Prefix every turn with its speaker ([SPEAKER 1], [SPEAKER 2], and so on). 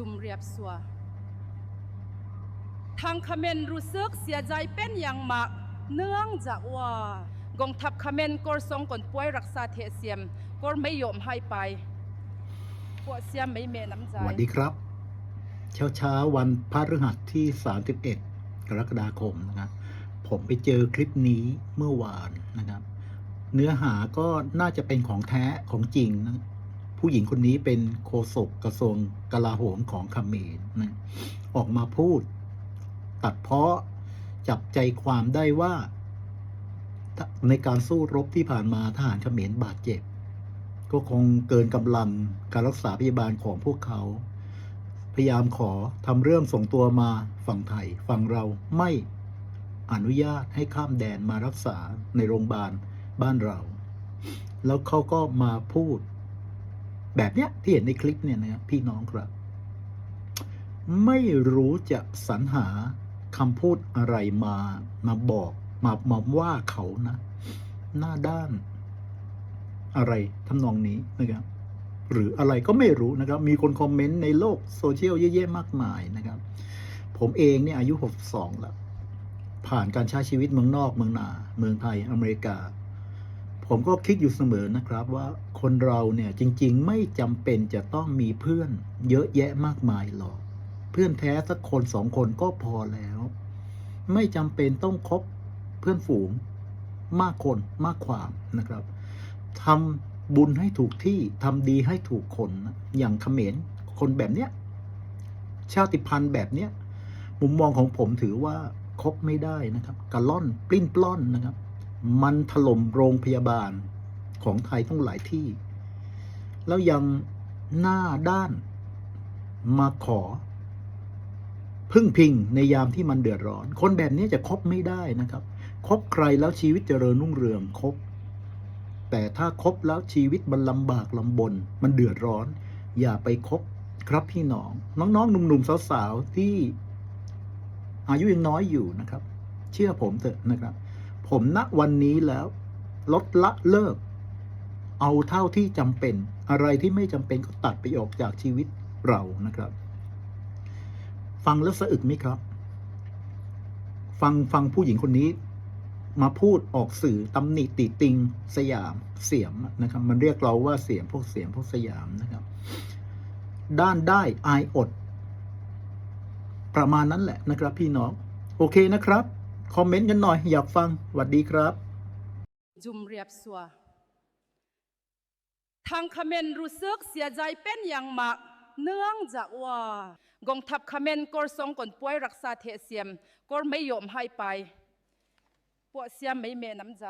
[SPEAKER 1] จุมเรียบสัวทางเขมรรู้สึกเสียใจเป็นอย่างมาก เนื่องจากว่ากองทัพเขมรก็ทรงกลป่วยรักษาเทเสียมก็ไม่ยอมให้ไปพวกเสียมไม่เมน้ำใจ
[SPEAKER 2] สวัสดีครับเช้าเช้าวันพฤหัสที่ 31 กรกฎาคมนะครับผมไปเจอคลิปนี้เมื่อวานนะครับ เนื้อหาก็น่าจะเป็นของแท้ของจริงนะ ผู้หญิงคนนี้เป็นโฆษกกระทรวงกลาโหมของเขมรนะออกมาพูด ตัดเพาะจับใจความได้ว่า ในการสู้รบที่ผ่านมาทหารเขมรบาดเจ็บ ก็คงเกินกำลังการรักษาพยาบาลของพวกเขา พยายามขอทำเรื่องส่งตัวมาฝั่งไทยฝั่งเราไม่อนุญาตให้ข้ามแดนมารักษาในโรงพยาบาลบ้านเรา แล้วเขาก็มาพูด แบบเนี้ยที่เห็นในคลิปเนี่ยนะครับพี่น้องครับ ไม่รู้จะสรรหาคำพูดอะไรมามาบอกมามาว่าเขานะ หน้าด้าน อะไรทำนองนี้นะครับ หรืออะไรก็ไม่รู้นะครับ มีคนคอมเมนต์ในโลกโซเชียลเยอะแยะมากมายนะครับ ผมเองเนี่ยอายุ 62 แล้ว ผ่านการใช้ชีวิตเมืองนอกเมืองนา เมืองไทยอเมริกา ผมก็คิดอยู่เสมอนะครับว่าคนเราเนี่ยจริงๆ ไม่จำเป็นจะต้องมีเพื่อน เยอะแยะมากมายหรอก เพื่อนแท้สักคนสองคนก็พอแล้ว ไม่จำเป็นต้องคบเพื่อนฝูงมากคนมากความนะครับทำบุญให้ถูกที่ทำดีให้ถูกคนอย่างเขมรคนแบบเนี้ยชาติพันธุ์แบบเนี้ยมุมมองของผมถือว่าคบไม่ได้นะครับกะล่อนปลิ้นปล้อนนะครับ มันถล่มโรงพยาบาลของไทยต้องหลายที่ แล้วยังหน้าด้านมาขอ พึ่งพิงในยามที่มันเดือดร้อน คนแบบนี้จะคบไม่ได้นะครับ คบใครแล้วชีวิตเจริญรุ่งเรืองคบ แต่ถ้าคบแล้วชีวิตมันลำบากลำบน มันเดือดร้อน อย่าไปคบครับพี่น้อง น้องๆหนุ่มๆสาวๆที่อายุยังน้อยอยู่นะครับ เชื่อผมเถอะนะครับ ผมณวันนี้แล้ว ลดละเลิก เอาเท่าที่จำเป็น อะไรที่ไม่จำเป็นก็ตัดไปออกจากชีวิตเรานะครับ ฟังแล้วสะอึกไหมครับ ฟังฟังผู้หญิงคนนี้ มาพูดออกสื่อตำหนิติติงสยามเสียมนะครับ มันเรียกเราว่าเสียมพวกเสียมพวกสยามนะครับ ด้านได้อายอด ประมาณนั้นแหละนะครับ พี่น้อง โอเคนะครับ คอมเมนต์กันหน่อย อยากฟังสวัสดีครับ
[SPEAKER 1] จุมเรียบสัวทางคเขมรรู้สึกเสียใจเป็นอย่างมาก เนื่องจากว่ากองทัพคเขมรก็ทรงก่อนป่วยรักษาเทเสียมก็ไม่ยอมให้ไปพวกเสียมไม่เมน้ำใจ